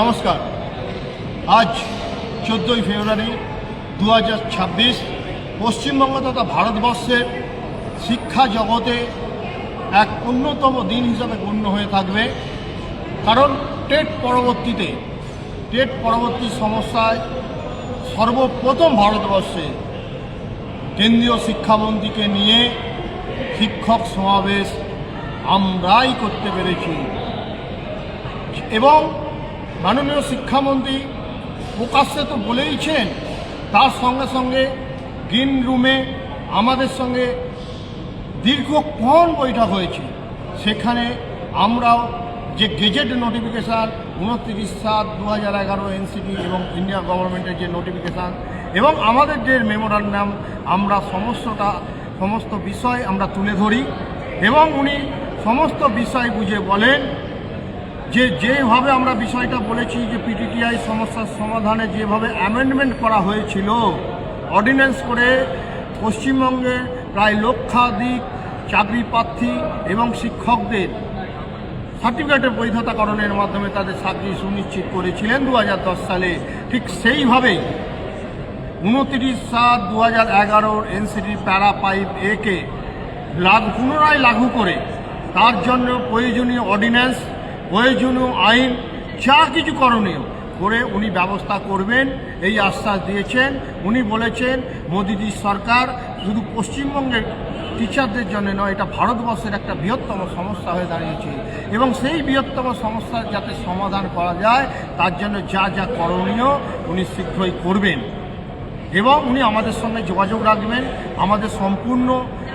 নমস্কার। আজ চোদ্দোই ফেব্রুয়ারি দু হাজার ছাব্বিশ, পশ্চিমবঙ্গ তথা ভারতবর্ষের শিক্ষা জগতে এক অন্যতম দিন হিসাবে গণ্য হয়ে থাকবে। কারণ টেট পরবর্তীতে, টেট পরবর্তী সমস্যায় সর্বপ্রথম ভারতবর্ষে কেন্দ্রীয় শিক্ষামন্ত্রীকে নিয়ে শিক্ষক সমাবেশ আমরাই করতে পেরেছি। এবং মাননীয় শিক্ষামন্ত্রী প্রকাশ্যে তো বলেইছেন, তার সঙ্গে সঙ্গে গ্রিন রুমে আমাদের সঙ্গে দীর্ঘক্ষণ বৈঠক হয়েছে। সেখানে আমরাও যে গেজেট নোটিফিকেশান উনত্রিশ সাত দু হাজার এগারো এনসিপি এবং ইন্ডিয়া গভর্নমেন্টের যে নোটিফিকেশান এবং আমাদের যে মেমোরান্ডাম আমরা সমস্তটা, সমস্ত বিষয় আমরা তুলে ধরি এবং উনি সমস্ত বিষয় বুঝে বলেন যে যেভাবে আমরা বিষয়টা বলেছি যে পিটিটিআই সমস্যার সমাধানে যেভাবে অ্যামেন্ডমেন্ট করা হয়েছিল অর্ডিন্যান্স করে পশ্চিমবঙ্গে প্রায় লক্ষাধিক চাকরি প্রার্থী এবং শিক্ষকদের সার্টিফিকেটের বৈধতাকরণের মাধ্যমে তাদের চাকরি সুনিশ্চিত করেছিলেন দু হাজার দশ সালে। ঠিক সেইভাবেই উনত্রিশ সাত দু হাজার এগারোর এনসিটি প্যারা পাইপ একে পুনরায় লাগু করে তার জন্য প্রয়োজনীয় অর্ডিন্যান্স প্রয়োজনীয় আইন, যা কিছু করণীয়, করে উনি ব্যবস্থা করবেন, এই আশ্বাস দিয়েছেন। উনি বলেছেন মোদিজির সরকার শুধু পশ্চিমবঙ্গের টিচারদের জন্য নয়, এটা ভারতবর্ষের একটা বৃহত্তম সমস্যা হয়ে দাঁড়িয়েছে। এবং সেই বৃহত্তম সমস্যার যাতে সমাধান করা যায়, তার জন্য যা যা করণীয় উনি শীঘ্রই করবেন। এবং উনি আমাদের সঙ্গে যোগাযোগ রাখবেন, আমাদের সম্পূর্ণ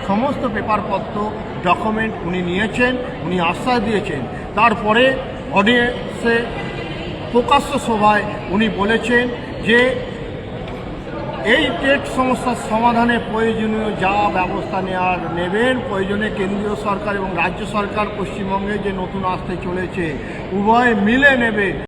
সমস্ত পেপারপত্র ডকুমেন্ট উনি নিয়েছেন, উনি আশ্বাস দিয়েছেন। তারপরে অডিয়েন্সে প্রকাশ্য সভায় উনি বলেছেন যে, এই টেট সমস্যার সমাধানে প্রয়োজনীয় যা ব্যবস্থা নেওয়ার নেবেন, প্রয়োজনে কেন্দ্রীয় সরকার এবং রাজ্য সরকার পশ্চিমবঙ্গে যে নতুন আসতে চলেছে, উভয় মিলে নেবে।